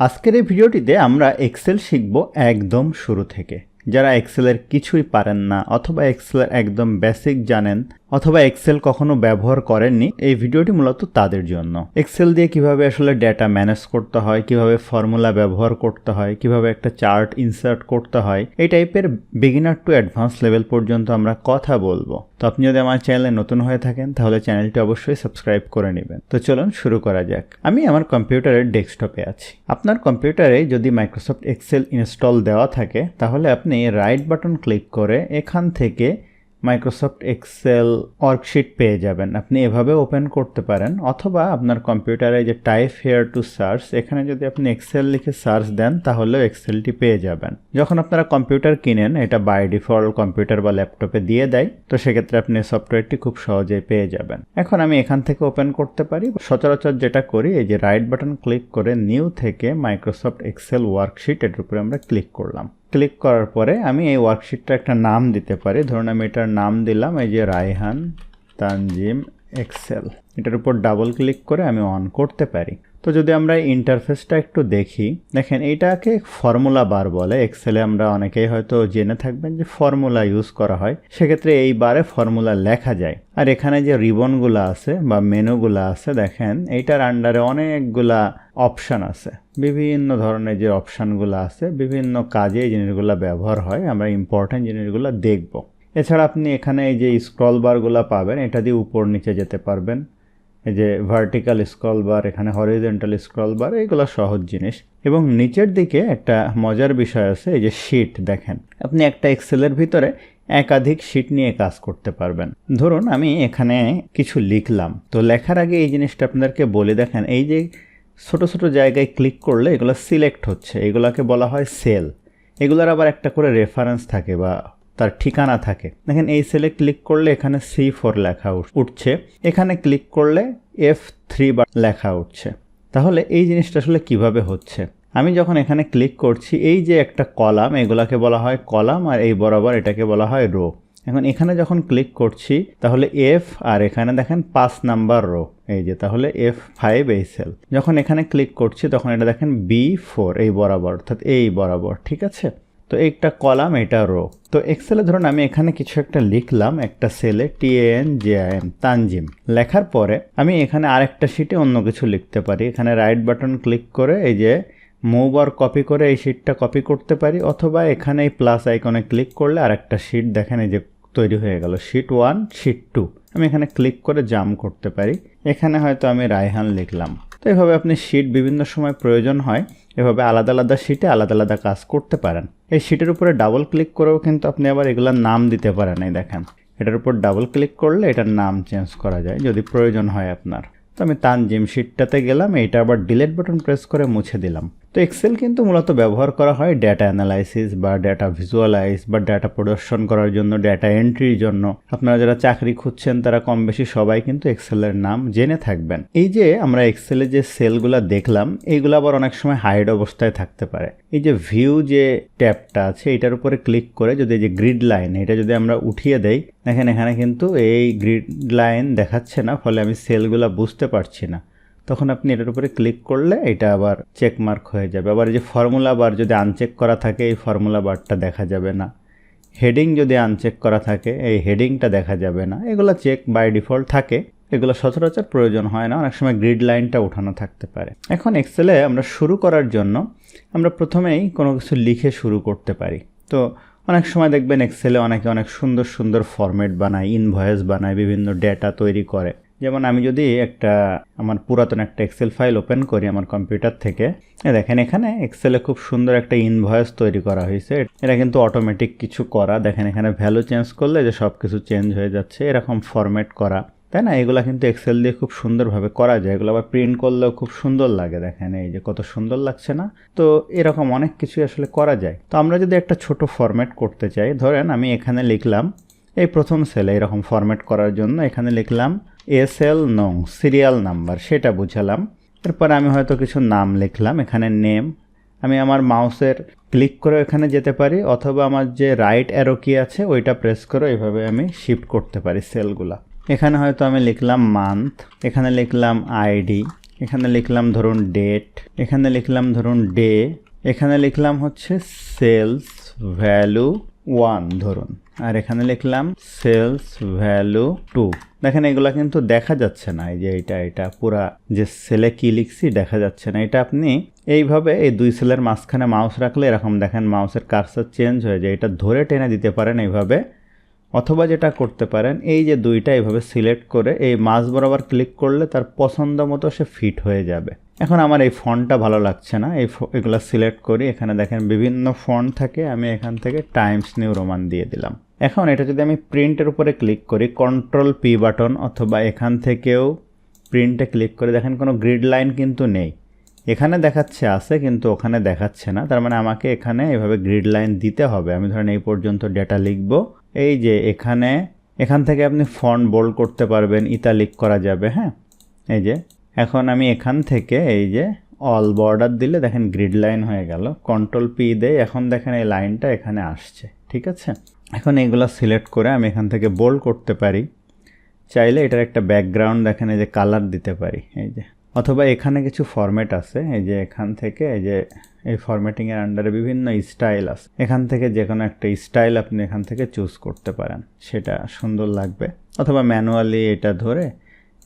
আজকের এই ভিডিওটিতে আমরা এক্সেল শিখব একদম শুরু থেকে। যারা এক্সেলের কিছুই পারেন না অথবা এক্সেলের একদম বেসিক জানেন অথবা এক্সেল কখনো ব্যবহার করেননি, এই ভিডিওটি মূলত তাদের জন্য। এক্সেল দিয়ে কীভাবে আসলে ডেটা ম্যানেজ করতে হয়, কীভাবে ফর্মুলা ব্যবহার করতে হয়, কীভাবে একটা চার্ট ইনসার্ট করতে হয়, এই টাইপের বিগিনার টু অ্যাডভান্স লেভেল পর্যন্ত আমরা কথা বলব। তো আপনি যদি আমার চ্যানেলে নতুন হয়ে থাকেন, তাহলে চ্যানেলটি অবশ্যই সাবস্ক্রাইব করে নেবেন। তো চলুন শুরু করা যাক। আমি আমার কম্পিউটারের ডেস্কটপে আছি। আপনার কম্পিউটারে যদি মাইক্রোসফট এক্সেল ইনস্টল দেওয়া থাকে, তাহলে আপনি রাইট বাটন ক্লিক করে এখান থেকে মাইক্রোসফট এক্সেল ওয়ার্কশিট পেয়ে যাবেন। আপনি এভাবে ওপেন করতে পারেন, অথবা আপনার কম্পিউটারে যে টাইপ হেয়ার টু সার্চ এখানে যদি আপনি এক্সেল লিখে সার্চ দেন, তাহলেও এক্সেলটি পেয়ে যাবেন। যখন আপনারা কম্পিউটার কিনেন, এটা বাই ডিফল্ট কম্পিউটার বা ল্যাপটপে দিয়ে দেয়, তো সেক্ষেত্রে আপনি সফটওয়্যারটি খুব সহজেই পেয়ে যাবেন। এখন আমি এখান থেকে ওপেন করতে পারি। সচরাচর যেটা করি, এই যে রাইট বাটন ক্লিক করে নিউ থেকে মাইক্রোসফট এক্সেল ওয়ার্কশিট এটার উপরে আমরা ক্লিক করলাম। ক্লিক করার পরে আমি এই ওয়ার্কশিটটা একটা নাম দিতে পারি। ধরুন আমি এটার নাম দিলাম, এই যে রায়হান তানজিম এক্সেল। এটার উপর ডাবল ক্লিক করে আমি অন করতে পারি। তো যদি আমরা ইন্টারফেসটা একটু দেখি, দেখেন এইটাকে ফর্মুলা বার বলে। এক্সেলে আমরা অনেকেই হয়তো জেনে থাকবেন যে ফর্মুলা ইউজ করা হয়। সেক্ষেত্রে এই বারে ফর্মুলা লেখা যায়। আর এখানে যে রিবনগুলো আছে বা মেনুগুলো আছে, দেখেন এইটার আন্ডারে অনেকগুলা অপশান আছে। বিভিন্ন ধরনের যে অপশানগুলো আছে, বিভিন্ন কাজে এই জিনিসগুলো ব্যবহার হয়। আমরা ইম্পর্ট্যান্ট জিনিসগুলো দেখব। এছাড়া আপনি এখানে এই যে স্ক্রল বারগুলো পাবেন, এটা দিয়ে উপর নিচে যেতে পারবেন। এই যে ভার্টিক্যাল স্ক্রল বার এখানে হরিজেন্টাল স্ক্রল বার এগুলো সহজ জিনিস। এবং নিচের দিকে একটা মজার বিষয় আছে, এই যে শিট দেখেন। আপনি একটা এক্সেলের ভিতরে একাধিক শিট নিয়ে কাজ করতে পারবেন। ধরুন আমি এখানে কিছু লিখলাম। তো লেখার আগে এই জিনিসটা আপনাদেরকে বলে দেখেন, এই যে ছোট ছোট জায়গায় ক্লিক করলে এগুলো সিলেক্ট হচ্ছে। এগুলোকে বলা হয় সেল এগুলোর আবার একটা করে রেফারেন্স থাকে বা তার ঠিকানা থাকে। দেখেন, এই সেলে ক্লিক করলে এখানে সি ফোর লেখা উঠছে। এখানে ক্লিক করলে এফ থ্রি বার লেখা উঠছে। তাহলে এই জিনিসটা আসলে কীভাবে হচ্ছে? আমি যখন এখানে ক্লিক করছি, এই যে একটা কলাম, এগুলাকে বলা হয় কলাম আর এই বরাবর এটাকে বলা হয় রো এখন এখানে যখন ক্লিক করছি, তাহলে এফ আর এখানে দেখেন পাঁচ নাম্বার রো এই যে, তাহলে এফ ফাইভ এই সেল যখন এখানে ক্লিক করছি, তখন এটা দেখেন বি ফোর এই বরাবর, অর্থাৎ এই বরাবর, ঠিক আছে? তো একটা কলাম, এটা রো। তো এক্সেলে ধরুন আমি এখানে কিছু একটা লিখলাম, একটা সেলে T N J M Tanjim. লেখার পরে আমি এখানে আরেকটা শিটে অন্য কিছু লিখতে পারি। এখানে রাইট বাটন ক্লিক করে এই যে মুভ আর কপি করে এই শিটটা কপি করতে পারি, অথবা এখানে এই প্লাস আইকনে ক্লিক করলে আরেকটা শিট দেখেন এই যে তৈরি হয়ে গেল। শিট ওয়ান শিট টু আমি এখানে ক্লিক করে জাম করতে পারি। এখানে হয়তো আমি রায়হান লিখলাম। তো এভাবে আপনি শিট বিভিন্ন সময় প্রয়োজন হয়। এভাবে আলাদা আলাদা শিটে আলাদা আলাদা কাজ করতে পারেন। এই শিটের উপরে ডাবল ক্লিক করেও কিন্তু আপনি আবার এগুলোর নাম দিতে পারেন, এই দেখেন। এটার উপর ডাবল ক্লিক করলে এটার নাম চেঞ্জ করা যায়, যদি প্রয়োজন হয় আপনার। তো আমি তানজিম শিটটাতে গেলাম, এইটা আবার ডিলেট বাটন প্রেস করে মুছে দিলাম। তো এক্সেল কিন্তু মূলত ব্যবহার করা হয় ডেটা অ্যানালাইসিস বা ডেটা ভিজুয়ালাইজ বা ডেটা প্রদর্শন করার জন্য ডেটা এন্ট্রির জন্য। আপনারা যারা চাকরি খুঁজছেন, তারা কম বেশি সবাই কিন্তু এক্সেলের নাম জেনে থাকবেন। এই যে আমরা এক্সেলে যে সেলগুলো দেখলাম এইগুলো আবার অনেক সময় হাইড অবস্থায় থাকতে পারে। এই যে ভিউ যে ট্যাবটা আছে, এটার উপরে ক্লিক করে যদি এই যে গ্রিড লাইন এটা যদি আমরা উঠিয়ে দেই, দেখেন এখানে কিন্তু এই গ্রিড লাইন দেখাচ্ছে না, ফলে আমি সেলগুলো বুঝতে পারছি না। তখন আপনি এটার উপরে ক্লিক করলে এটা আবার চেক মার্ক হয়ে যাবে। আবার যে ফর্মুলা বার যদি আনচেক করা থাকে, এই ফর্মুলা বারটা দেখা যাবে না। হেডিং যদি আনচেক করা থাকে, এই হেডিংটা দেখা যাবে না। এগুলো চেক বাই ডিফল্ট থাকে। এগুলো সচরাচর প্রয়োজন হয় না। অনেক সময় গ্রিড লাইনটা উঠানো থাকতে পারে। এখন এক্সেলে আমরা শুরু করার জন্য আমরা প্রথমেই কোনো কিছু লিখে শুরু করতে পারি। তো অনেক সময় দেখবেন এক্সেলে অনেকে অনেক সুন্দর সুন্দর ফরম্যাট বানায় ইনভয়েস বানায়, বিভিন্ন ডেটা তৈরি করে। যেমন আমি যদি একটা আমার পুরাতন একটা এক্সেল ফাইল ওপেন করি আমার কম্পিউটার থেকে দেখেন এখানে এক্সেলে খুব সুন্দর একটা ইনভয়েস তৈরি করা হয়েছে। এটা কিন্তু অটোমেটিক কিছু করা। দেখেন এখানে ভ্যালু চেঞ্জ করলে যে সব কিছু চেঞ্জ হয়ে যাচ্ছে, এরকম ফরম্যাট করা। তাই না? এগুলো কিন্তু এক্সেল দিয়ে খুব সুন্দরভাবে করা যায়। এগুলো আবার প্রিন্ট করলেও খুব সুন্দর লাগে। দেখেন এই যে কত সুন্দর লাগছে না? তো এরকম অনেক কিছুই আসলে করা যায়। তো আমরা যদি একটা ছোট ফরম্যাট করতে চাই, ধরেন আমি এখানে লিখলাম, এই প্রথম সেলে এরকম ফরম্যাট করার জন্য এখানে লিখলাম এস এল নং সিরিয়াল নাম্বার সেটা বুঝালাম। এরপর আমি হয়তো কিছু নাম লিখলাম, এখানে নেম আমি আমার মাউসের ক্লিক করে এখানে যেতে পারি, অথবা আমার যে রাইট অ্যারো কি আছে, ওইটা প্রেস করে এইভাবে আমি শিফট করতে পারি সেলগুলা এখানে হয়তো আমি লিখলাম মান্থ এখানে লিখলাম আইডি এখানে লিখলাম ধরুন ডেট এখানে লিখলাম ধরুন ডে এখানে লিখলাম হচ্ছে সেলস ভ্যালু ওয়ান ধরুন। আর এখানে লিখলাম সেলস ভ্যালু টু দেখেন এগুলা কিন্তু দেখা যাচ্ছে না, এই যে এটা এটা পুরা যে সেলে কি লিখছি দেখা যাচ্ছে না। এটা আপনি এইভাবে এই দুই সেলের মাঝখানে মাউস রাখলে এরকম দেখেন মাউসের কার্সার চেঞ্জ হয়ে যায়। এটা ধরে টেনে দিতে পারেন এইভাবে, অথবা যেটা করতে পারেন, এই যে দুইটা এইভাবে সিলেক্ট করে এই মাছ বরাবর ক্লিক করলে তার পছন্দ মতো সে ফিট হয়ে যাবে। এখন আমার এই ফন্টটা ভালো লাগছে না, এই এগুলো সিলেক্ট করি। এখানে দেখেন বিভিন্ন ফন্ট থাকে, আমি এখান থেকে টাইমস নিউ রোমান দিয়ে দিলাম। এখন এটা যদি আমি প্রিন্টের উপরে ক্লিক করি কন্ট্রোল পি বাটন অথবা এখান থেকেও প্রিন্টে ক্লিক করে দেখেন কোনো গ্রিড লাইন কিন্তু নেই। এখানে দেখাচ্ছে আছে, কিন্তু ওখানে দেখাচ্ছে না। তার মানে আমাকে এখানে এভাবে গ্রিড লাইন দিতে হবে। আমি ধরেন এই পর্যন্ত ডেটা লিখব। এই যে এখানে, এখান থেকে আপনি ফন্ট বোল্ড করতে পারবেন ইতালিক করা যাবে হ্যাঁ? এই যে, এখন আমি এখান থেকে এই যে অল বর্ডার দিলে দেখেন গ্রিড লাইন হয়ে গেল। কন্ট্রোল পি দেয় এখন দেখেন এই লাইনটা এখানে আসছে, ঠিক আছে? এখন এগুলো সিলেক্ট করে আমি এখান থেকে বোল্ড করতে পারি। চাইলে এটার একটা ব্যাকগ্রাউন্ড এই যে কালার দিতে পারি, এই যে। অথবা এখানে কিছু ফরম্যাট আছে, এই যে এখান থেকে, এই যে এই ফরম্যাটিংয়ের আন্ডারে বিভিন্ন স্টাইল আছে। এখান থেকে যে কোনো একটা স্টাইল আপনি এখান থেকে চুজ করতে পারেন, সেটা সুন্দর লাগবে। অথবা ম্যানুয়ালি এটা ধরে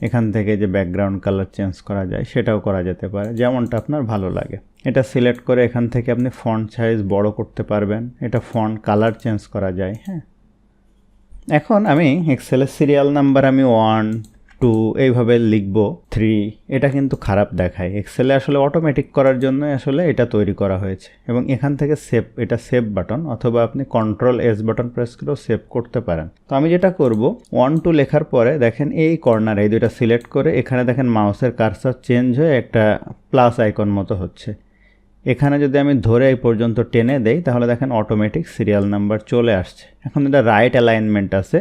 এখান থেকে যে ব্যাকগ্রাউন্ড কালার চেঞ্জ করা যায়, সেটাও করা যেতে পারে। যেমনটা আপনার ভালো লাগে। এটা সিলেক্ট করে এখান থেকে আপনি ফন্ট সাইজ বড় করতে পারবেন। এটা ফন্ট কালার চেঞ্জ করা যায় হ্যাঁ। এখন আমি এক্সেলের সিরিয়াল নাম্বার আমি ওয়ান টু এইভাবে লিখব থ্রি এটা কিন্তু খারাপ দেখায়। এক্সেলে আসলে অটোমেটিক করার জন্য আসলে এটা তৈরি করা হয়েছে। এবং এখান থেকে সেভ এটা সেভ বাটন অথবা আপনি কন্ট্রোল এস বাটন প্রেস করেও সেভ করতে পারেন। তো আমি যেটা করব ওয়ান টু লেখার পরে দেখেন এই কর্নার এই দুইটা সিলেক্ট করে এখানে দেখেন মাউসের কারসার চেঞ্জ হয়ে একটা প্লাস আইকন মতো হচ্ছে। এখানে যদি আমি ধরে এই পর্যন্ত টেনে দেই, তাহলে দেখেন অটোমেটিক সিরিয়াল নাম্বার চলে আসছে। এখন এটা রাইট অ্যালাইনমেন্ট আছে।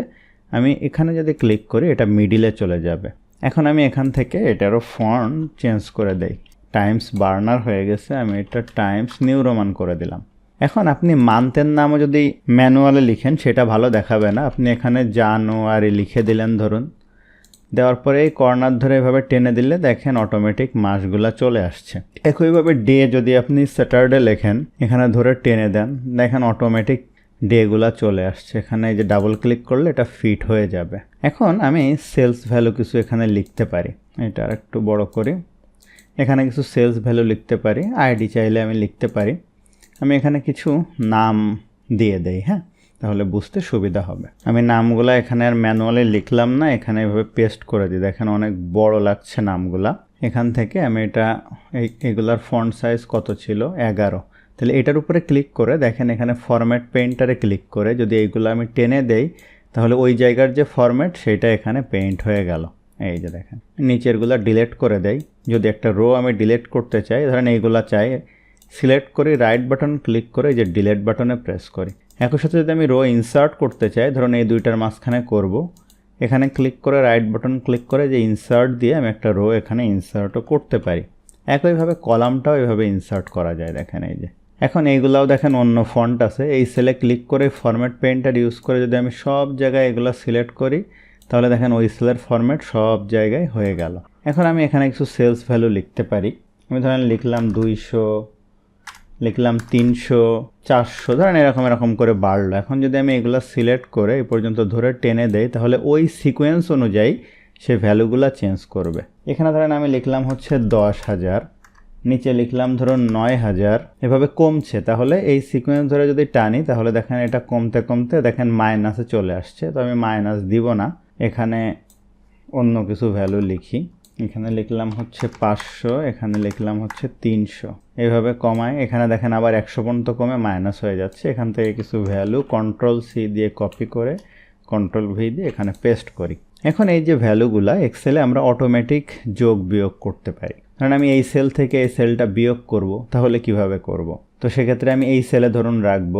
আমি এখানে যদি ক্লিক করি, এটা মিডিলে চলে যাবে। এখন আমি এখান থেকে এটারও ফন্ট চেঞ্জ করে দেই। টাইমস বার্নার হয়ে গেছে, আমি এটা টাইমস নিউ রোমান করে দিলাম। এখন আপনি মান্থের নামও যদি ম্যানুয়ালে লিখেন, সেটা ভালো দেখাবে না। আপনি এখানে জানুয়ারি লিখে দিলেন ধরুন। দেওয়ার পরে এই কর্নার ধরে এভাবে টেনে দিলে দেখেন অটোমেটিক মাসগুলা চলে আসছে। একইভাবে ডে যদি আপনি স্যাটারডে লেখেন, এখানে ধরে টেনে দেন, দেখেন অটোমেটিক ডেগুলা চলে আসছে। এখানে যে ডাবল ক্লিক করলে এটা ফিট হয়ে যাবে। এখন আমি সেলস ভ্যালু কিছু এখানে লিখতে পারি। এটা একটু বড় করি। এখানে কিছু সেলস ভ্যালু লিখতে পারি। আইডি চাইলে আমি লিখতে পারি। আমি এখানে কিছু নাম দিয়ে দেই হ্যাঁ? তাহলে বুঝতে সুবিধা হবে। আমি নামগুলা এখানে আর ম্যানুয়ালি লিখলাম না। এখানে এভাবে পেস্ট করে দিই। দেখেন অনেক বড় লাগছে নামগুলা। এখান থেকে আমি এটা এগুলার ফন্ট সাইজ কত ছিল? এগারো। তাহলে এটার উপরে ক্লিক করে দেখেন এখানে ফরম্যাট পেইন্টারে ক্লিক করে যদি এইগুলো আমি টেনে দেই, তাহলে ওই জায়গার যে ফরম্যাট সেটা এখানে পেইন্ট হয়ে গেল। এই যে দেখেন। নিচেরগুলো ডিলেট করে দেই। যদি একটা রো আমি ডিলেট করতে চাই, ধরেন এইগুলা চাই সিলেক্ট করি রাইট বাটন ক্লিক করে যে ডিলেট বাটনে প্রেস করি। একই সাথে যদি আমি রো ইনসার্ট করতে চাই, ধরুন এই দুইটার মাঝখানে করব, এখানে ক্লিক করে রাইট বাটন ক্লিক করে যে ইনসার্ট দিয়ে আমি একটা রো এখানে ইনসার্টও করতে পারি। একইভাবে কলামটাও এভাবে ইনসার্ট করা যায়, দেখেন এই যে। এখন এইগুলাও দেখেন অন্য ফন্ট আছে। এই সেলে ক্লিক করে ফরম্যাট পেইন্টার ইউজ করে যদি আমি সব জায়গায় এগুলো সিলেক্ট করি, তাহলে দেখেন ওই সেলের ফরম্যাট সব জায়গায় হয়ে গেল। এখন আমি এখানে কিছু সেলস ভ্যালু লিখতে পারি। আমি ধরেন লিখলাম দুইশো, লিখলাম তিনশো, চারশো, ধরেন এরকম এরকম করে বাড়লো। এখন যদি আমি এগুলো সিলেক্ট করে এই পর্যন্ত ধরে টেনে দেই, তাহলে ওই সিকোয়েন্স অনুযায়ী সে ভ্যালুগুলো চেঞ্জ করবে। এখানে ধরেন আমি লিখলাম হচ্ছে দশ হাজার। নিচে লিখলাম, ধরুন, নয় হাজার। এভাবে কমছে, তাহলে এই সিকোয়েন্স ধরে যদি টানি, তাহলে দেখেন এটা কমতে কমতে দেখেন মাইনাসে চলে আসছে। তো আমি মাইনাস দিব না। এখানে অন্য কিছু ভ্যালু লিখি। এখানে লিখলাম হচ্ছে পাঁচশো, এখানে লিখলাম হচ্ছে তিনশো। এইভাবে কমায়, এখানে দেখেন আবার একশো পর্যন্ত কমে মাইনাস হয়ে যাচ্ছে। এখান থেকে কিছু ভ্যালু কন্ট্রোল সি দিয়ে কপি করে কন্ট্রোল ভি দিয়ে এখানে পেস্ট করি। এখন এই যে ভ্যালুগুলা এক্সেলে আমরা অটোমেটিক যোগ বিয়োগ করতে পারি। কারণ আমি এই সেল থেকে এই সেলটা বিয়োগ করব, তাহলে কীভাবে করব। তো সেক্ষেত্রে আমি এই সেলে ধরুন রাখব।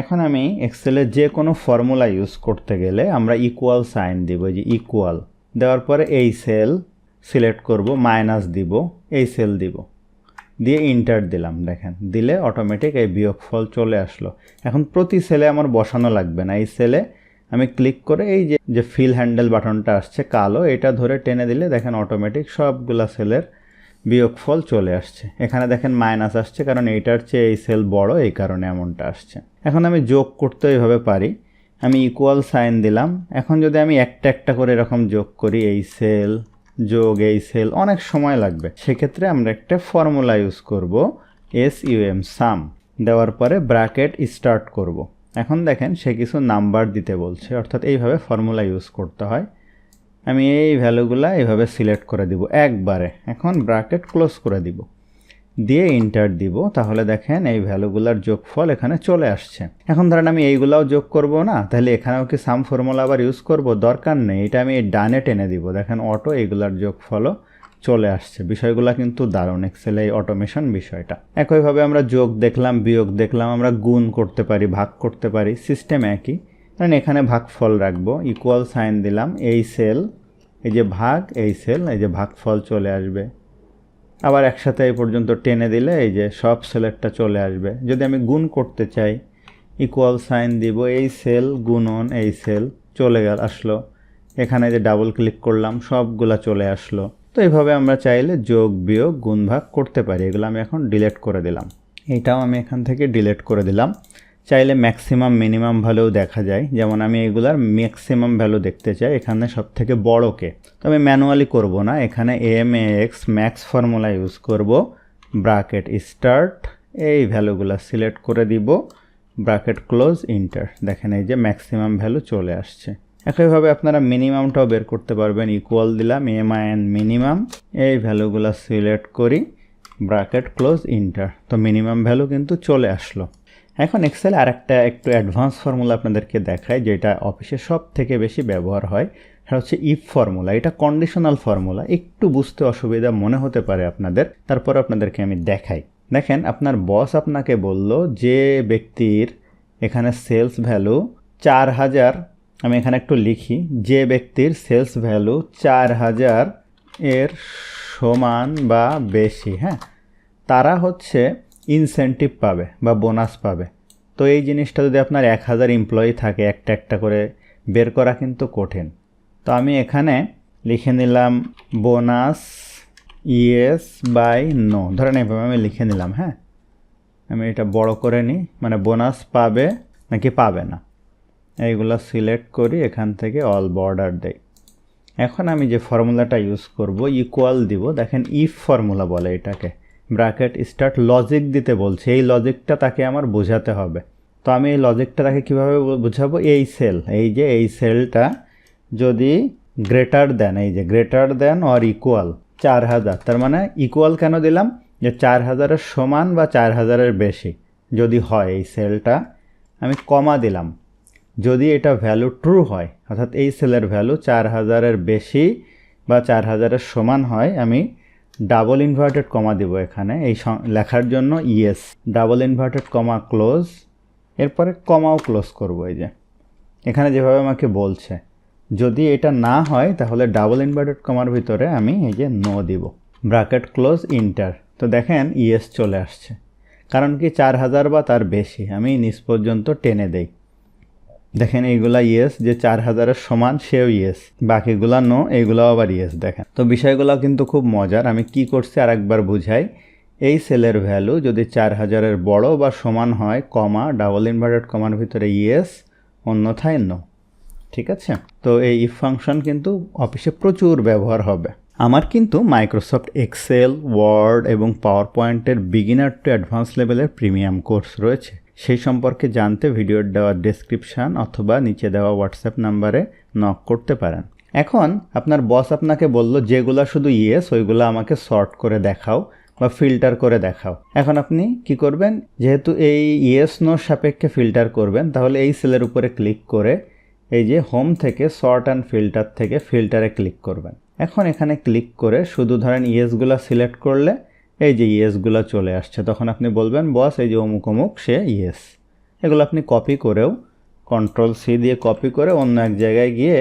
এখন আমি এক্সেলে যে কোনো ফর্মুলা ইউজ করতে গেলে আমরা ইকুয়াল সাইন দিব যে ইকুয়াল দেওয়ার পরে এই সেল সিলেক্ট করব মাইনাস দিব, এই সেল দিব। দিয়ে ইন্টার দিলাম, দেখেন। দিলে অটোমেটিক এই বিয়োগফল চলে আসলো। এখন প্রতি সেলে আমার বসানো লাগবে না। এই সেলে আমি ক্লিক করে এই যে যে ফিল হ্যান্ডেল বাটনটা আসছে কালো, এটা ধরে টেনে দিলে দেখেন অটোমেটিক সবগুলা সেলের বিয়োগফল চলে আসছে। এখানে দেখেন মাইনাস আসছে কারণ এইটার চেয়ে এই সেল বড়, এই কারণে এমনটা আসছে। এখন আমি যোগ করতে এইভাবে পারি। আমি ইকুয়াল সাইন দিলাম। এখন যদি আমি একটা একটা করে এরকম যোগ করি, এই সেল যোগ এই সেল অনেক সময় লাগবে। সেক্ষেত্রে আমরা একটা ফর্মুলা ইউজ করব এস ইউএম সাম দেওয়ার পরে ব্র্যাকেট স্টার্ট করব। এখন দেখেন সে কিছু নাম্বার দিতে বলছে, অর্থাৎ এইভাবে ফর্মুলা ইউজ করতে হয়। আমি এই ভ্যালুগুলো এইভাবে সিলেক্ট করে দিব একবারে। এখন ব্র্যাকেট ক্লোজ করে দিব। দিয়ে ইন্টার দিব। তাহলে দেখেন এই ভ্যালুগুলার যোগফল এখানে চলে আসছে। এখন ধরেন আমি এইগুলাও যোগ করব না, তাহলে এখানেও কি সাম ফর্মুলা আবার ইউজ করব? দরকার নেই। এটা আমি ডানে টেনে দিব। দেখেন অটো এইগুলার যোগফলও চলে আসছে। বিষয়গুলো কিন্তু দারুণ এক্সেল এই অটোমেশন বিষয়টা। একইভাবে আমরা যোগ দেখলাম, বিয়োগ দেখলাম, আমরা গুণ করতে পারি, ভাগ করতে পারি সিস্টেম একই। কারণ এখানে ভাগফল রাখব ইকুয়াল সাইন দিলাম, এই সেল এই যে ভাগ, এই সেল এই যে ভাগফল চলে আসবে। আবার একসাথে এই পর্যন্ত টেনে দিলে এই যে সব সেলেরটা চলে আসবে। যদি আমি গুণ করতে চাই ইকুয়াল সাইন দিব, এই সেল গুণন, এই সেল চলে গেল, আসলো। এখানে যে ডাবল ক্লিক করলাম, সবগুলা চলে আসলো। তো এইভাবে আমরা চাইলে যোগ, বিয়োগ গুণ ভাগ করতে পারি। এগুলো আমি এখন ডিলেট করে দিলাম। এইটাও আমি এখান থেকে ডিলেট করে দিলাম। চাইলে ম্যাক্সিমাম মিনিমাম ভ্যালু দেখা যায়। যেমন আমি এগুলার ম্যাক্সিমাম ভ্যালু দেখতে চাই, এখানে সব থেকে বড়কে তো আমি ম্যানুয়ালি করব না, এখানে M X max formula use করব ব্রাকেট স্টার্ট এই ভ্যালুগুলো সিলেক্ট করে দিব ব্রাকেট ক্লোজ ইন্টার দেখেন এই যে ম্যাক্সিমাম ভ্যালু চলে আসছে। একইভাবে আপনারা মিনিমামটাও বের করতে পারবেন ইকুয়াল দিলাম এম আই এন মিনিমাম এই ভ্যালুগুলো সিলেক্ট করি ব্রাকেট ক্লোজ ইন্টার তো মিনিমাম ভ্যালু কিন্তু চলে আসলো। এখন এক্সেল আরেকটা একটু অ্যাডভান্স ফর্মুলা আপনাদেরকে দেখায়, যেটা অফিসে সব থেকে বেশি ব্যবহার হয়। সেটা হচ্ছে ইফ ফর্মুলা এটা কন্ডিশনাল ফর্মুলা একটু বুঝতে অসুবিধা মনে হতে পারে আপনাদের। তারপর আপনাদেরকে আমি দেখাই। দেখেন, আপনার বস আপনাকে বলল যে ব্যক্তির এখানে সেলস ভ্যালু চার হাজার, আমি এখানে একটু লিখি, যে ব্যক্তির সেলস ভ্যালু চার হাজার এর সমান বা বেশি হ্যাঁ? তারা হচ্ছে ইনসেন্টিভ পাবে বা বোনাস পাবে। তো এই জিনিসটা যদি আপনার এক হাজার এমপ্লয়ি থাকে, একটা একটা করে বের করা কিন্তু কঠিন। তো আমি এখানে লিখে নিলাম বোনাস ইয়েস বাই নো ধরেন এভাবে আমি লিখে নিলাম হ্যাঁ? আমি এটা বড় করে নিই মানে বোনাস পাবে নাকি পাবে না। এইগুলো সিলেক্ট করি, এখান থেকে অল বর্ডার দেই। এখন আমি যে ফর্মুলাটা ইউজ করব ইকুয়াল দিব, দেখেন ইফ ফর্মুলা বলে এটাকে। ব্র্যাকেট স্টার্ট লজিক দিতে বলছে, এই লজিকটা তাকে আমার বোঝাতে হবে। তো আমি এই লজিকটা তাকে কীভাবে বোঝাবো? এই সেল এই যে এই সেলটা যদি গ্রেটার দেন এই যে গ্রেটার দেন অর ইকুয়াল চার হাজার তার মানে ইকুয়াল কেন দিলাম? যে চার হাজারের সমান বা চার হাজারের বেশি যদি হয় এই সেলটা আমি কমা দিলাম। যদি এটা ভ্যালু ট্রু হয়, অর্থাৎ এই সেলের ভ্যালু চার হাজারের বেশি বা চার হাজারের সমান হয়, আমি ডাবল ইনভার্টেড কমা দিব এখানে, এই লেখার জন্য yes double inverted comma close, এরপরে কমাও ক্লোজ করব এই যে। এখানে যেভাবে আমাকে বলছে, যদি এটা না হয় তাহলে ডাবল ইনভার্টেড কমার ভিতরে আমি এই যে নো দিব ব্রাকেট ক্লোজ ইন্টার। তো দেখেন ইয়েস চলে আসছে, কারণ কি চার হাজার বা তার বেশি, আমি নিচ পর্যন্ত টেনে দেই। দেখেন এইগুলা ইয়েস যে চার হাজারের সমান সেও ইয়েস বাকিগুলা নো এইগুলো আবার ইয়েস দেখেন। তো বিষয়গুলো কিন্তু খুব মজার, আমি কি করছি আরেকবার বুঝাই। এই সেলের ভ্যালু যদি চার হাজারের বড় বা সমান হয় কমা ডাবল ইনভার্টেড কমার ভিতরে ইয়েস অন্যথায় নো ঠিক আছে? তো এই ইফ ফাংশন কিন্তু অফিসে প্রচুর ব্যবহার হবে। আমার কিন্তু মাইক্রোসফট এক্সেল ওয়ার্ড এবং পাওয়ার পয়েন্টের বিগিনার টু অ্যাডভান্স লেভেলের প্রিমিয়াম কোর্স রয়েছে। সেই সম্পর্কে জানতে ভিডিওর দেওয়া ডেসক্রিপশান অথবা নিচে দেওয়া হোয়াটসঅ্যাপ নাম্বারে নক করতে পারেন। এখন আপনার বস আপনাকে বলল, যেগুলো শুধু ইয়েস ওইগুলো আমাকে সর্ট করে দেখাও বা ফিল্টার করে দেখাও। এখন আপনি কি করবেন? যেহেতু এই ইয়েস নোর সাপেক্ষে ফিল্টার করবেন, তাহলে এই সেলের উপরে ক্লিক করে এই যে হোম থেকে সর্ট অ্যান্ড ফিল্টার থেকে ফিল্টারে ক্লিক করবেন। এখন এখানে ক্লিক করে শুধু ধরেন ইয়েসগুলো সিলেক্ট করলে এই যে ইয়েসগুলো চলে আসছে, তখন আপনি বলবেন, বস, এই যে অমুক অমুক, সে ইয়েস এগুলো আপনি কপি করেও কন্ট্রোল সি দিয়ে কপি করে অন্য এক জায়গায় গিয়ে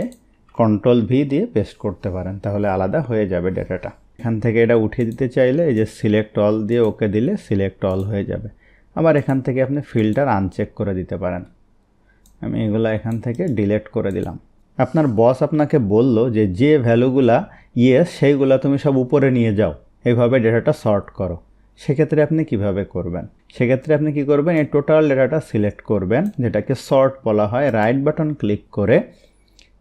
কন্ট্রোল ভি দিয়ে পেস্ট করতে পারেন, তাহলে আলাদা হয়ে যাবে ডেটাটা এখান থেকে এটা উঠিয়ে দিতে চাইলে এই যে সিলেক্ট অল দিয়ে ওকে দিলে সিলেক্ট অল হয়ে যাবে। আবার এখান থেকে আপনি ফিল্টার আনচেক করে দিতে পারেন। আমি এগুলো এখান থেকে ডিলেট করে দিলাম। আপনার বস আপনাকে বলল যে যে ভ্যালুগুলা ইয়েস সেইগুলা তুমি সব উপরে নিয়ে যাও। এইভাবে ডেটাটা সর্ট করো। সেক্ষেত্রে আপনি কীভাবে করবেন? সেক্ষেত্রে আপনি কি করবেন? এই টোটাল ডেটাটা সিলেক্ট করবেন, যেটাকে সর্ট বলা হয়। রাইট বাটন ক্লিক করে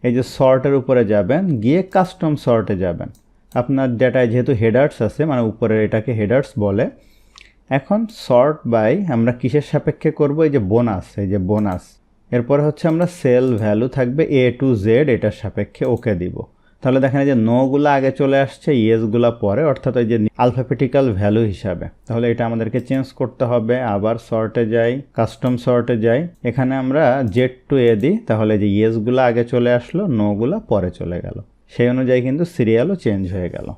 এই যে সর্টের উপরে যাবেন, গিয়ে কাস্টম সর্টে যাবেন। আপনার ডেটায় যেহেতু হেডার্স আছে মানে উপরে এটাকে হেডার্স বলে, এখন সর্ট বাই আমরা কিসের সাপেক্ষে করব? এই যে বোনাস এই যে বোনাস এরপরে হচ্ছে আমরা সেল ভ্যালু থাকবে এ টু জেড এটার সাপেক্ষে ওকে দিব। তাহলে দেখেন যে নোগুলো আগে চলে আসছে ইয়েসগুলো পরে, অর্থাৎ ওই যে আলফাবেটিক্যাল ভ্যালু হিসাবে। তাহলে এটা আমাদেরকে চেঞ্জ করতে হবে, আবার শর্টে যাই কাস্টম শর্টে যাই। এখানে আমরা জেড টু এ দিই, তাহলে যে ইয়েসগুলো আগে চলে আসলো নোগুলো পরে চলে গেল। সেই অনুযায়ী কিন্তু সিরিয়ালও চেঞ্জ হয়ে গেল।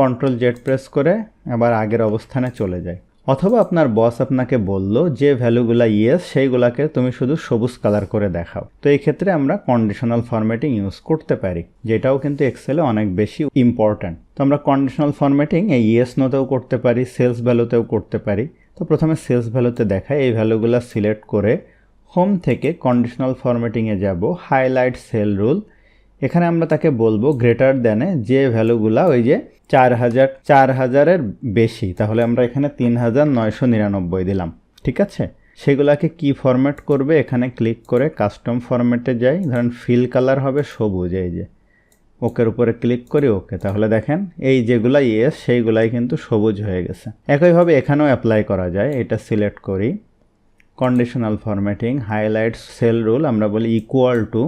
কন্ট্রোল জেড প্রেস করে আবার আগের অবস্থানে চলে যায় অথবা আপনার বস আপনাকে বলল যে ভ্যালুগুলা ইয়েস, সেইগুলাকে তুমি শুধু সবুজ কালার করে দেখাও। তো এই ক্ষেত্রে আমরা কন্ডিশনাল ফরম্যাটিং ইউজ করতে পারি, যেটাও কিন্তু এক্সেলে অনেক বেশি ইম্পর্ট্যান্ট তো আমরা কন্ডিশনাল ফরম্যাটিং এই ইয়েস নোতেও করতে পারি সেলস ভ্যালুতেও করতে পারি। তো প্রথমে সেলস ভ্যালুতে দেখাই, এই ভ্যালুগুলা সিলেক্ট করে হোম থেকে কন্ডিশনাল ফরম্যাটিংয়ে যাব হাইলাইট সেল রুল এখানে আমরা তাকে বলব গ্রেটার দেনে যে ভ্যালুগুলা ওই যে চার হাজার, চার হাজারের বেশি। তাহলে আমরা এখানে তিন হাজার নয়শো নিরানব্বই দিলাম। ঠিক আছে? সেগুলাকে কি ফরম্যাট করবে? এখানে ক্লিক করে কাস্টম ফরম্যাটে যাই। ধরেন ফিল কালার হবে সবুজ এই যে। ওকের উপরে ক্লিক করি, ওকে। তাহলে দেখেন, এই যেগুলা ইয়েস সেইগুলাই কিন্তু সবুজ হয়ে গেছে। একইভাবে এখানেও অ্যাপ্লাই করা যায়। এটা সিলেক্ট করি। Conditional formatting highlights cell rule আমরা বলি ইকুয়াল টু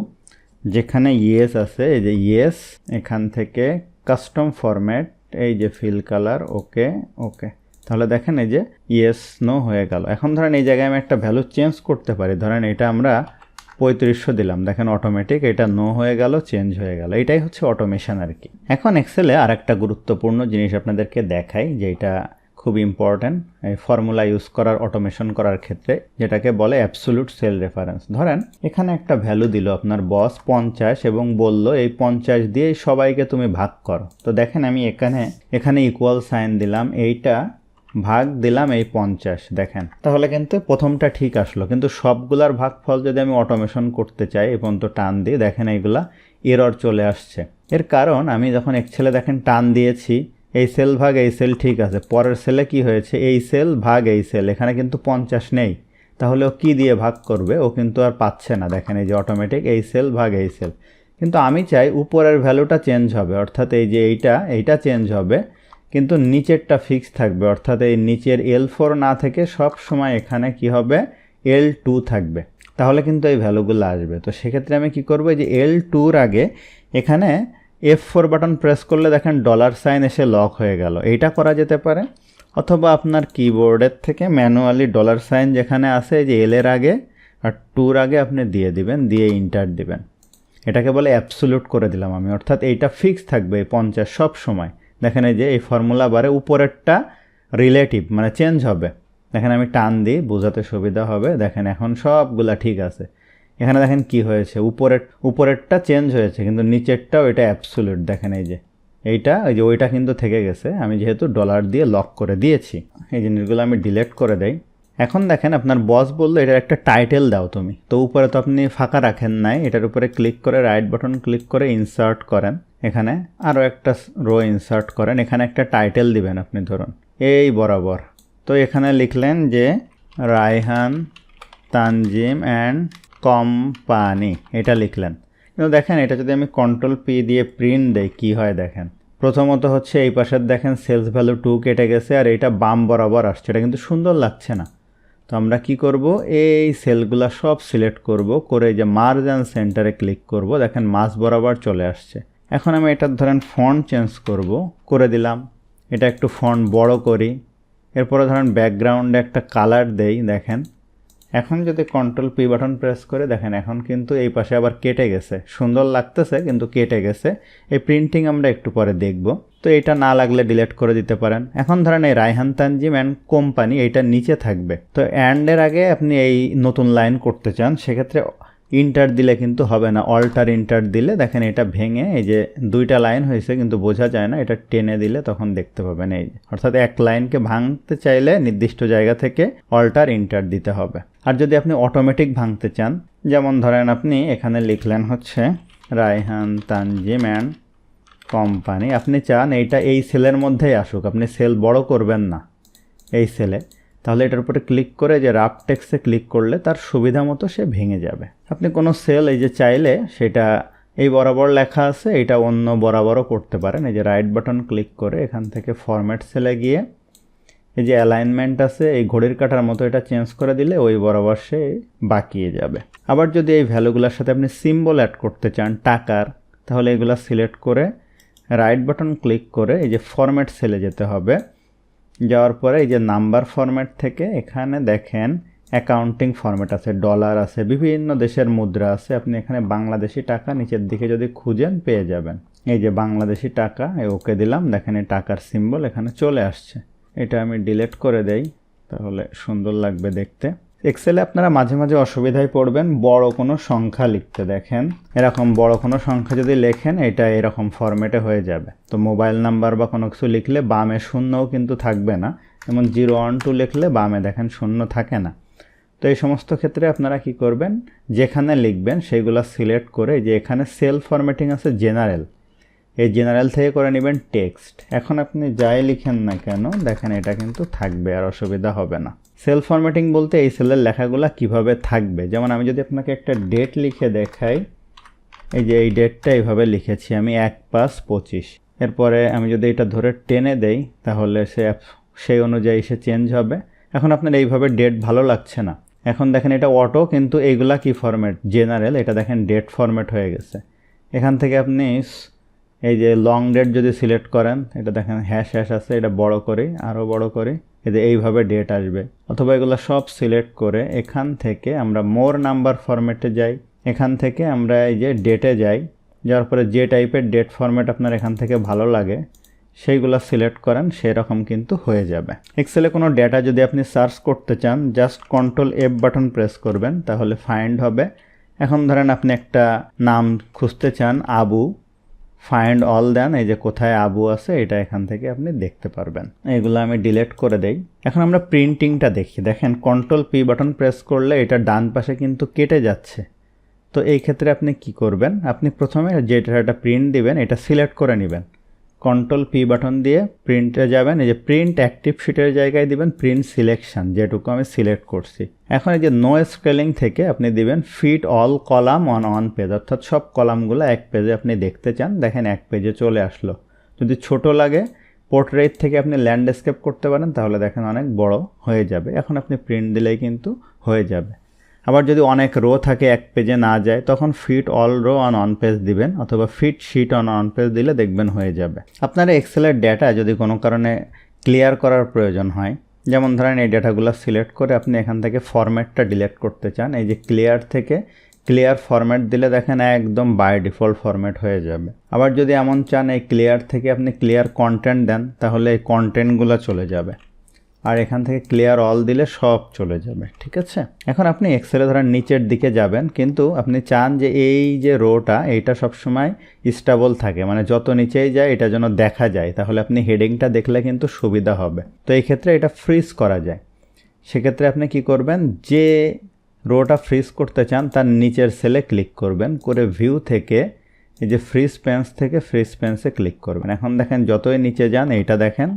যেখানে ইয়েস আছে, এই যে ইয়েস এখান থেকে কাস্টম ফরম্যাট, এই যে ফিল কালার, ওকে ওকে। তাহলে দেখেন এই যে ইয়েস নো হয়ে গেল। এখন ধরেন এই জায়গায় আমি একটা ভ্যালু চেঞ্জ করতে পারি। ধরেন এটা আমরা পঁয়ত্রিশশো দিলাম। দেখেন অটোমেটিক এটা নো হয়ে গেল চেঞ্জ হয়ে গেল। এটাই হচ্ছে অটোমেশন আর কি। এখন এক্সেলে আর একটা গুরুত্বপূর্ণ জিনিস আপনাদেরকে দেখাই যে এটা খুব ইম্পর্ট্যান্ট এই ফর্মুলা ইউজ করার অটোমেশন করার ক্ষেত্রে, যেটাকে বলে অ্যাবসোলুট সেল রেফারেন্স ধরেন, এখানে একটা ভ্যালু দিল আপনার বস পঞ্চাশ এবং বলল, এই পঞ্চাশ দিয়ে সবাইকে তুমি ভাগ করো। তো দেখেন আমি এখানে এখানে ইকুয়াল সাইন দিলাম, এইটা ভাগ দিলাম এই পঞ্চাশ, দেখেন। তাহলে কিন্তু প্রথমটা ঠিক আসলো, কিন্তু সবগুলার ভাগফল যদি আমি অটোমেশন করতে চাই, এই পর্যন্ত টান দিই দেখেন এইগুলা এরর চলে আসছে। এর কারণ, আমি যখন এক্সেলে দেখেন টান দিয়েছি এই সেল ভাগ, এই সেল ঠিক আছে। পরের সেলে কি হয়েছে? এই সেল ভাগ, এই সেল এখানে কিন্তু পঞ্চাশ নেই। তাহলে ও কী দিয়ে ভাগ করবে? ও কিন্তু আর পাচ্ছে না। দেখেন এই যে অটোমেটিক এই সেল ভাগ, এই সেল কিন্তু আমি চাই উপরের ভ্যালুটা চেঞ্জ হবে। অর্থাৎ এই যে এইটা এইটা চেঞ্জ হবে। কিন্তু নিচেরটা ফিক্স থাকবে। অর্থাৎ এই নিচের এল ফোর না থেকে সব সময় এখানে কি হবে? এল টু থাকবে। তাহলে কিন্তু এই ভ্যালুগুলো আসবে। তো সেক্ষেত্রে আমি কি করব? যে এল টুর আগে এখানে এফ ফোর বাটন প্রেস করলে দেখেন ডলার সাইন এসে লক হয়ে গেল। এইটা করা যেতে পারে। অথবা আপনার কিবোর্ডের থেকে ম্যানুয়ালি ডলার সাইন যেখানে আসে যে এলের আগে আর টুর আগে আপনি দিয়ে দিবেন, দিয়ে ইন্টার দিবেন। এটাকে বলে অ্যাবসোলুট করে দিলাম আমি। অর্থাৎ এইটা ফিক্স থাকবে এই পঞ্চাশ সব সময়। দেখেন এই যে এই ফর্মুলা বারে উপরেরটা রিলেটিভ মানে চেঞ্জ হবে। দেখেন আমি টান দিই, বোঝাতে সুবিধা হবে। দেখেন এখন সবগুলা ঠিক আছে। এখানে দেখেন কি হয়েছে? উপরের, উপরেরটা চেঞ্জ হয়েছে, কিন্তু নিচেরটাও এটা অ্যাবসোলুট দেখেন এই যে। এইটা ওই যে ওইটা কিন্তু থেকে গেছে। আমি যেহেতু ডলার দিয়ে লক করে দিয়েছি, এই জিনিসগুলো আমি ডিলেট করে দেই। এখন দেখেন আপনার বস বলল, এটার একটা টাইটেল দাও তুমি। তো উপরে তো আপনি ফাঁকা রাখেন নাই। এটার উপরে ক্লিক করে রাইট বাটন ক্লিক করে ইনসার্ট করেন। এখানে আরও একটা রো ইনসার্ট করেন। এখানে একটা টাইটেল দিবেন আপনি, ধরুন। এই বরাবর। তো এখানে লিখলেন যে, রায়হান, তানজিম অ্যান্ড কোম্পানি এটা লিখলেন। কিন্তু দেখেন, এটা যদি আমি কন্ট্রোল পি দিয়ে প্রিন্ট দেই, কি হয় দেখেন? প্রথমত হচ্ছে এই পাশের দেখেন সেলস ভ্যালু টু কেটে গেছে আর এটা বাম বরাবর আসছে। এটা কিন্তু সুন্দর লাগছে না। তো আমরা কি করব? এই সেলগুলা সব সিলেক্ট করব, করে যে মার্জ অ্যান্ড সেন্টারে ক্লিক করব। দেখেন মাস বরাবর চলে আসছে। এখন আমি এটার ধরেন ফন্ট চেঞ্জ করব, করে দিলাম। এটা একটু ফন্ট বড় করি। এরপরে ধরেন ব্যাকগ্রাউন্ডে একটা কালার দেই, দেখেন। এখন যদি কন্ট্রোল পি বাটন প্রেস করে, দেখেন এখন কিন্তু এই পাশে আবার কেটে গেছে। সুন্দর লাগতেছে, কিন্তু কেটে গেছে। এই প্রিন্টিং আমরা একটু পরে দেখব। তো এটা না লাগলে ডিলেট করে দিতে পারেন। এখন ধরেন এই রায়হান তানজিম অ্যান্ড কোম্পানি এইটা নিচে থাকবে। তো অ্যান্ডের আগে আপনি এই নতুন লাইন করতে চান, সেক্ষেত্রে ইন্টার দিলে কিন্তু হবে না, অল্টার ইন্টার দিলে, দেখেন এটা ভেঙে এই যে দুইটা লাইন হয়েছে, কিন্তু বোঝা যায় না, এটা টেনে দিলে তখন দেখতে পাবেন এই যে। অর্থাৎ এক লাইনকে ভাঙতে চাইলে নির্দিষ্ট জায়গা থেকে অল্টার ইন্টার দিতে হবে। আর যদি আপনি অটোমেটিক ভাঙতে চান, যেমন ধরেন আপনি এখানে লিখলেন হচ্ছে, রায়হান তানজিম অ্যান্ড কোম্পানি। আপনি চান এইটা এই সেলের মধ্যেই আসুক, আপনি সেল বড় করবেন না, এই সেলে। তাহলে এটার উপরে ক্লিক করে যে রাফ টেক্সে ক্লিক করলে তার সুবিধা মতো সে ভেঙে যাবে। আপনি কোনো সেল এই যে চাইলে সেটা এই বরাবর লেখা আছে, এটা অন্য বরাবরও করতে পারেন। এই যে রাইট বাটন ক্লিক করে এখান থেকে ফরম্যাট সেলে গিয়ে এই যে অ্যালাইনমেন্ট আছে, এই ঘড়ির কাটার মতো এটা চেঞ্জ করে দিলে ওই বরাবর সে বাকিয়ে যাবে। আবার যদি এই ভ্যালুগুলোর সাথে আপনি সিম্বল অ্যাড করতে চান, টাকার, তাহলে এগুলো সিলেক্ট করে রাইট বাটন ক্লিক করে এই যে ফরম্যাট সেলে যেতে হবে। যাওয়ার পরে এই যে নাম্বার ফরম্যাট থেকে এখানে দেখেন অ্যাকাউন্টিং ফরম্যাট আছে, ডলার আছে, বিভিন্ন দেশের মুদ্রা আছে। আপনি এখানে বাংলাদেশি টাকা নিচের দিকে যদি খুঁজেন পেয়ে যাবেন। এই যে বাংলাদেশি টাকা ওকে দিলাম, দেখেন এই টাকার সিম্বল এখানে চলে আসছে। এটা আমি ডিলিট করে দেই, তাহলে সুন্দর লাগবে দেখতে। এক্সেলে আপনারা মাঝে মাঝে অসুবিধায় পড়বেন, বড় কোনো সংখ্যা লিখতে দেখেন। এরকম বড় কোনো সংখ্যা যদি লেখেন, এটা এরকম ফরম্যাটে হয়ে যাবে। তো মোবাইল নাম্বার বা কোনো কিছু লিখলে বামে শূন্যও কিন্তু থাকবে না। যেমন জিরো ওয়ান টু লিখলে বামে দেখেন শূন্য থাকে না। তো এই সমস্ত ক্ষেত্রে আপনারা কি করবেন, যেখানে লিখবেন সেইগুলো সিলেক্ট করে যে এখানে সেল ফরম্যাটিং আছে জেনারেল এই জেনারেল থেকে করে নেবেন টেক্সট এখন আপনি যাই লিখেন না কেন, দেখেন এটা কিন্তু থাকবে আর অসুবিধা হবে না। সেল ফরম্যাটিং বলতে এই সেলের লেখাগুলো কীভাবে থাকবে? যেমন আমি যদি আপনাকে একটা ডেট লিখে দেখাই, এই যে এই ডেটটা এইভাবে লিখেছি, আমি এক পাঁচ পঁচিশ। এরপরে আমি যদি এটা ধরে টেনে দেই, তাহলে সে সেই অনুযায়ী সে চেঞ্জ হবে। এখন আপনার এইভাবে ডেট ভালো লাগছে না। এখন দেখেন এটা অটো, কিন্তু এইগুলা কি ফরম্যাট? জেনারেল, এটা দেখেন ডেট ফরম্যাট হয়ে গেছে। এখান থেকে আপনি এই যে লং ডেট যদি সিলেক্ট করেন, এটা দেখেন হ্যাশ হ্যাশ আছে, এটা বড় করে আরও বড় করে। এতে এইভাবে ডেট আসবে। অথবা এগুলো সব সিলেক্ট করে এখান থেকে আমরা মোর নাম্বার ফরম্যাটে যাই। এখান থেকে আমরা এই যে ডেটে যাই যাওয়ার পরে যে টাইপের ডেট ফরম্যাট আপনার এখান থেকে ভালো লাগে, সেইগুলো সিলেক্ট করেন, সেরকম কিন্তু হয়ে যাবে। এক্সেলে কোনো ডেটা যদি আপনি সার্চ করতে চান just control F button press করবেন, তাহলে ফাইন্ড হবে। এখন ধরেন আপনি একটা নাম খুঁজতে চান, আবু। ফাইন্ড অল দেন এই যে কোথায় আবু আছে, এটা এখান থেকে আপনি দেখতে পারবেন। এগুলো আমি ডিলেট করে দেই। এখন আমরা প্রিন্টিংটা দেখি। দেখেন কন্ট্রোল পি বাটন প্রেস করলে এটা ডান পাশে কিন্তু কেটে যাচ্ছে। তো এই ক্ষেত্রে আপনি কি করবেন? আপনি প্রথমে যেটা প্রিন্ট দিবেন, এটা সিলেক্ট করে নেবেন। কন্ট্রোল পি বাটন দিয়ে প্রিন্টে যাবেন। এই যে প্রিন্ট অ্যাক্টিভ শিটের জায়গায় দিবেন প্রিন্ট সিলেকশন যেটুকু আমি সিলেক্ট করছি। এখন এই যে নো স্কেলিং থেকে আপনি দিবেন fit all column on on page অর্থাৎ সব কলামগুলো এক পেজে আপনি দেখতে চান। দেখেন এক পেজে চলে আসলো। যদি ছোট লাগে পোর্ট্রেট থেকে আপনি ল্যান্ডস্কেপ করতে পারেন, তাহলে দেখেন অনেক বড় হয়ে যাবে। এখন আপনি প্রিন্ট দিলেই কিন্তু হয়ে যাবে। আবার যদি অনেক রো থাকে, এক পেজে না যায়, তখন fit all row on on page দিবেন, অথবা fit sheet on on page দিলে দেখবেন হয়ে যাবে। আপনার এক্সেলের ডেটা যদি কোনো কারণে ক্লিয়ার করার প্রয়োজন হয়, যেমন ধরেন এই ডেটাগুলো সিলেক্ট করে আপনি এখান থেকে ফরম্যাটটা ডিলেট করতে চান, এই যে ক্লিয়ার থেকে ক্লিয়ার ফরম্যাট দিলে দেখেন একদম বাই ডিফল্ট ফরম্যাট হয়ে যাবে। আবার যদি এমন চান, এই ক্লিয়ার থেকে আপনি ক্লিয়ার কন্টেন্ট দেন, তাহলে এই কন্টেন্টগুলো চলে যাবে। আর এখান থেকে ক্লিয়ার অল দিলে সব চলে যাবে, ঠিক আছে? এখন আপনি এক্সেলে ধরেন নিচের দিকে যাবেন, কিন্তু আপনি চান যে এই যে রোটা এইটা সবসময় স্টাবল থাকে মানে যত নিচেই যায় এটা যেন দেখা যায়, তাহলে আপনি হেডিংটা দেখলে কিন্তু সুবিধা হবে। তো এই ক্ষেত্রে এটা ফ্রিজ করা যায়। সেক্ষেত্রে আপনি কি করবেন, যে রোটা ফ্রিজ করতে চান, তার নিচের সেলে ক্লিক করবেন, করে ভিউ থেকে, এই যে ফ্রিজ পেন্স থেকে ফ্রিজ পেন্সে ক্লিক করবেন। এখন দেখেন, যতই নিচে যান, এইটা দেখেন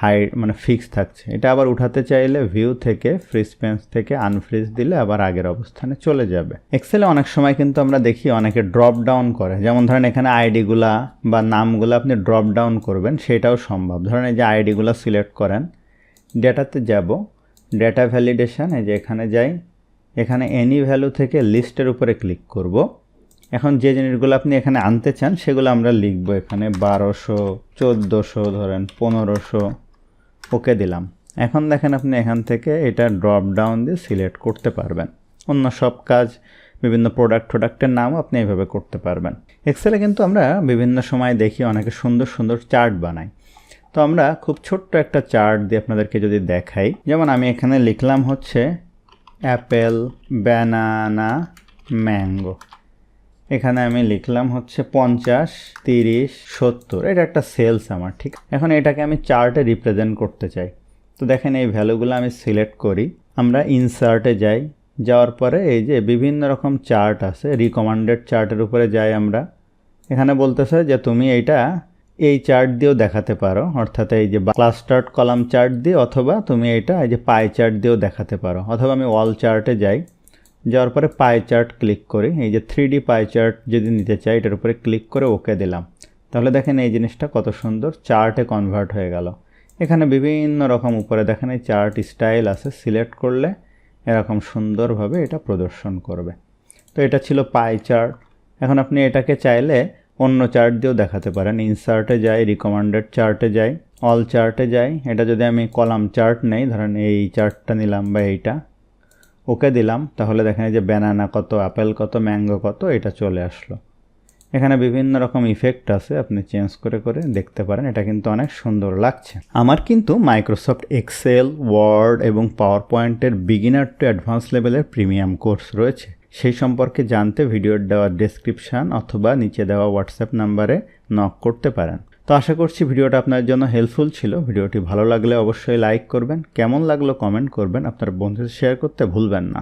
হাই মানে ফিক্স থাকছে। এটা আবার উঠাতে চাইলে ভিউ থেকে ফ্রিজ পেন্স থেকে আনফ্রিজ দিলে আবার আগের অবস্থানে চলে যাবে। এক্সেলে অনেক সময় কিন্তু আমরা দেখি অনেকে ড্রপ ডাউন করে। যেমন ধরেন এখানে আইডিগুলা বা নামগুলো আপনি ড্রপ ডাউন করবেন, সেটাও সম্ভব। ধরেন এই যে আইডিগুলো সিলেক্ট করেন ডেটাতে যাব ডেটা ভ্যালিডেশন এই যে এখানে যাই, এখানে এনি ভ্যালু থেকে লিস্টের উপরে ক্লিক করব। এখন যে জিনিসগুলো আপনি এখানে আনতে চান, সেগুলো আমরা লিখব এখানে বারোশো, চোদ্দোশো, ধরেন পনেরোশো। ওকে দিলাম। এখন দেখেন আপনি এখান থেকে এটা ড্রপ ডাউন দিয়ে সিলেক্ট করতে পারবেন। অন্য সব কাজ, বিভিন্ন প্রোডাক্ট প্রোডাক্টের নামও আপনি এইভাবে করতে পারবেন। এক্সেলে কিন্তু আমরা বিভিন্ন সময় দেখি অনেকে সুন্দর সুন্দর চার্ট বানাই তো আমরা খুব ছোট্ট একটা চার্ট দিয়ে আপনাদেরকে যদি দেখাই, যেমন আমি এখানে লিখলাম হচ্ছে অ্যাপেল ব্যানানা ম্যাঙ্গো এখানে আমি লিখলাম হচ্ছে পঞ্চাশ, তিরিশ, সত্তর। এটা একটা সেলস আমার, ঠিক? এখন এটাকে আমি চার্টে রিপ্রেজেন্ট করতে চাই। তো দেখেন এই ভ্যালুগুলো আমি সিলেক্ট করি। আমরা ইনসার্টে যাই। যাওয়ার পরে এই যে বিভিন্ন রকম চার্ট আছে রিকমান্ডেড চার্টের উপরে যাই আমরা। এখানে বলতেছে যে তুমি এইটা এই চার্ট দিয়েও দেখাতে পারো। অর্থাৎ এই যে ক্লাস্টার্ড কলাম চার্ট দিয়ে, অথবা তুমি এটা এই যে পাই চার্ট দিয়েও দেখাতে পারো। অথবা আমি ওয়াল চার্টে যাই। যাওয়ার পরে পাই চার্ট ক্লিক করি। এই যে থ্রি ডি পাই চার্ট যদি নিতে চাই, এটার উপরে ক্লিক করে ওকে দিলাম। তাহলে দেখেন এই জিনিসটা কত সুন্দর চার্টে কনভার্ট হয়ে গেল। এখানে বিভিন্ন রকম, উপরে দেখেন এই চার্ট স্টাইল আছে সিলেক্ট করলে এরকম সুন্দরভাবে এটা প্রদর্শন করবে। তো এটা ছিল পাই চার্ট এখন আপনি এটাকে চাইলে অন্য চার্ট দিয়েও দেখাতে পারেন। ইনসার্টে যাই রিকমান্ডেড চার্টে যাই অল চার্টে যাই। এটা যদি আমি কলাম চার্ট নেই, ধরেন এই চার্টটা নিলাম বা এইটা ওকে দিলাম, তাহলে দেখেন যে ব্যানানা কত আপেল কত ম্যাঙ্গো কত, এটা চলে আসলো। এখানে বিভিন্ন রকম ইফেক্ট আছে, আপনি চেঞ্জ করে করে দেখতে পারেন, এটা কিন্তু অনেক সুন্দর লাগছে। আমার কিন্তু মাইক্রোসফট এক্সেল ওয়ার্ড এবং পাওয়ার পয়েন্টের বিগিনার টু অ্যাডভান্স লেভেলের প্রিমিয়াম কোর্স রয়েছে। সেই সম্পর্কে জানতে ভিডিওর দেওয়া ডেসক্রিপশান অথবা নিচে দেওয়া হোয়াটসঅ্যাপ নাম্বারে নক করতে পারেন। তো আশা করছি ভিডিওটা আপনার জন্য হেল্পফুল ছিল। ভিডিওটি ভালো লাগলে অবশ্যই লাইক করবেন। কেমন লাগল কমেন্ট করবেন। আপনার বন্ধুদের শেয়ার করতে ভুলবেন না।